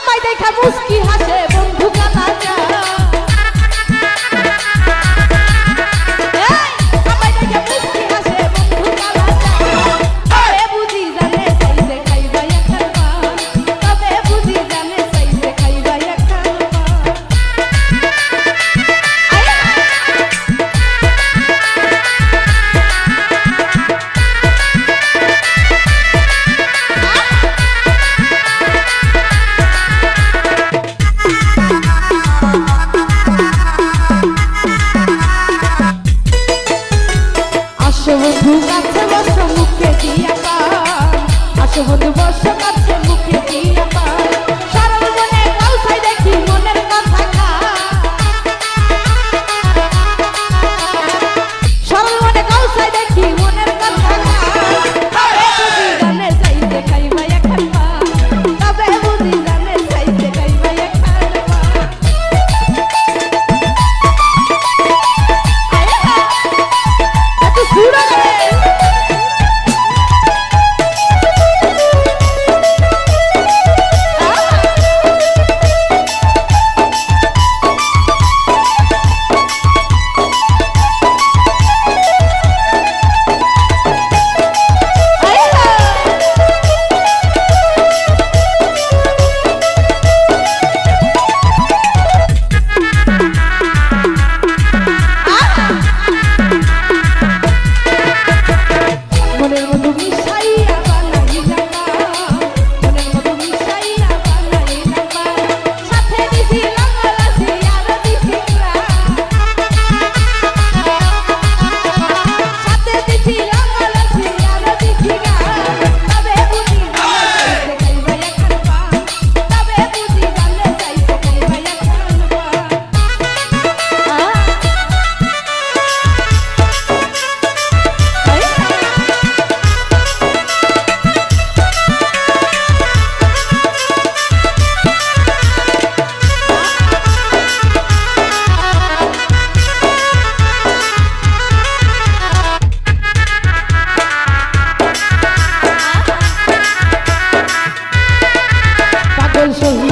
আমায় দেখা মুস্কি হাসে বন্ধু কালা যায় বন্ধু কাছে বসো মুখে দিয়া পা আসো বন্ধু বসো কাছে del sol